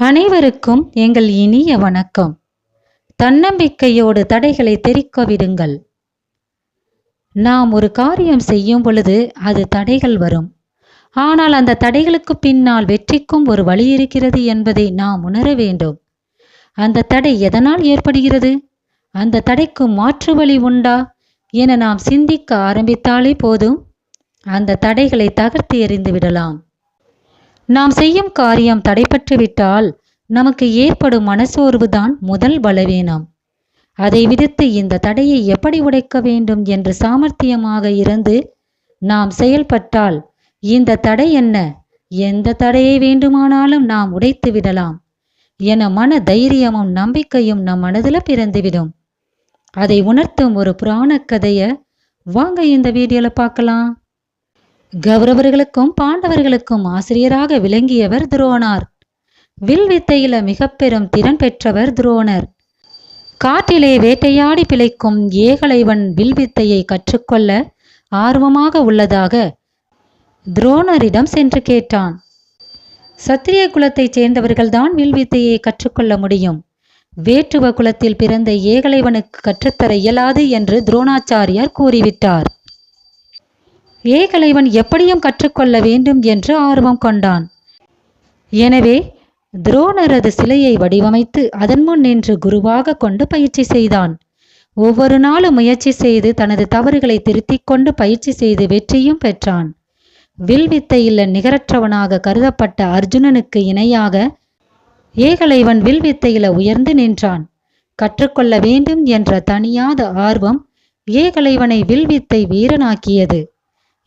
அனைவருக்கும் எங்கள் இனிய வணக்கம். தன்னம்பிக்கையோடு தடைகளை தெரிக்க விடுங்கள் நாம் ஒரு காரியம் செய்யும் பொழுது அது தடைகள் வரும். ஆனால் அந்த தடைகளுக்கு பின்னால் வெற்றிக்கும் ஒரு வழி இருக்கிறது என்பதை நாம் உணர வேண்டும். அந்த தடை எதனால் ஏற்படுகிறது? அந்த தடைக்கு மாற்று வழி உண்டா என நாம் சிந்திக்க ஆரம்பித்தாலே போதும். அந்த தடைகளை தகர்த்து எறிந்து விடலாம். நாம் செய்யும் காரியம் தடைப்பட்டுவிட்டால் நமக்கு ஏற்படும் மனசோர்வுதான் முதல் பலவீனம். அதை விதித்து இந்த தடையை எப்படி உடைக்க வேண்டும் என்று சாமர்த்தியமாக இருந்து நாம் செயல்பட்டால் இந்த தடை என்ன? எந்த தடையை வேண்டுமானாலும் நாம் உடைத்து விடலாம் என மன தைரியமும் நம்பிக்கையும் நம் மனதில் பிறந்துவிடும். அதை உணர்த்தும் ஒரு புராண கதைய வாங்க இந்த வீடியோல பார்க்கலாம். கௌரவர்களுக்கும் பாண்டவர்களுக்கும் ஆசிரியராக விளங்கியவர் துரோணார். வில் வித்தையில மிக பெரும் திறன் பெற்றவர் துரோணர். காட்டிலே வேட்டையாடி பிழைக்கும் ஏகலைவன் வில் வித்தையை கற்றுக்கொள்ள ஆர்வமாக உள்ளதாக துரோணரிடம் சென்று கேட்டான். சத்திரிய குலத்தைச் சேர்ந்தவர்கள்தான் வில் வித்தையை கற்றுக்கொள்ள முடியும். வேற்றுவ குலத்தில் பிறந்த ஏகலைவனுக்கு கற்றுத்தர இயலாது என்று துரோணாச்சாரியார் கூறிவிட்டார். ஏகலைவன் எப்படியும் கற்றுக்கொள்ள வேண்டும் என்று ஆர்வம் கொண்டான். எனவே துரோணரது சிலையை வடிவமைத்து அதன் முன் நின்று குருவாக கொண்டு பயிற்சி செய்தான். ஒவ்வொரு நாளும் முயற்சி செய்து தனது தவறுகளை திருத்திக் கொண்டு பயிற்சி செய்து வெற்றியும் பெற்றான். வில் வித்தையில் நிகரற்றவனாக கருதப்பட்ட அர்ஜுனனுக்கு இணையாக ஏகலைவன் வில்வித்தையில உயர்ந்து நின்றான். கற்றுக்கொள்ள வேண்டும் என்ற தனியாத ஆர்வம் ஏகலைவனை வில்வித்தை வீரனாக்கியது.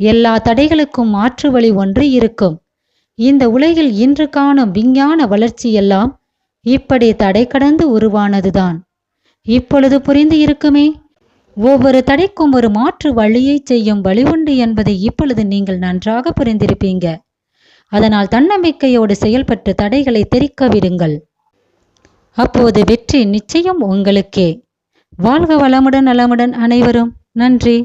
எல்லா தடைகளுக்கும் மாற்று வழி ஒன்று இருக்கும். இந்த உலகில் இன்று காணும் விஞ்ஞான வளர்ச்சியெல்லாம் இப்படி தடை கடந்து உருவானதுதான். இப்பொழுது புரிந்து இருக்குமே? ஒவ்வொரு தடைக்கும் ஒரு மாற்று வழியை செய்யும் வழி உண்டு என்பதை இப்பொழுது நீங்கள் நன்றாக புரிந்திருப்பீங்க. அதனால் தன்னம்பிக்கையோடு செயல்பட்டு தடைகளை தெரிக்க விடுங்கள். அப்போது வெற்றி நிச்சயம் உங்களுக்கே. வாழ்க வளமுடன் நலமுடன் அனைவரும். நன்றி.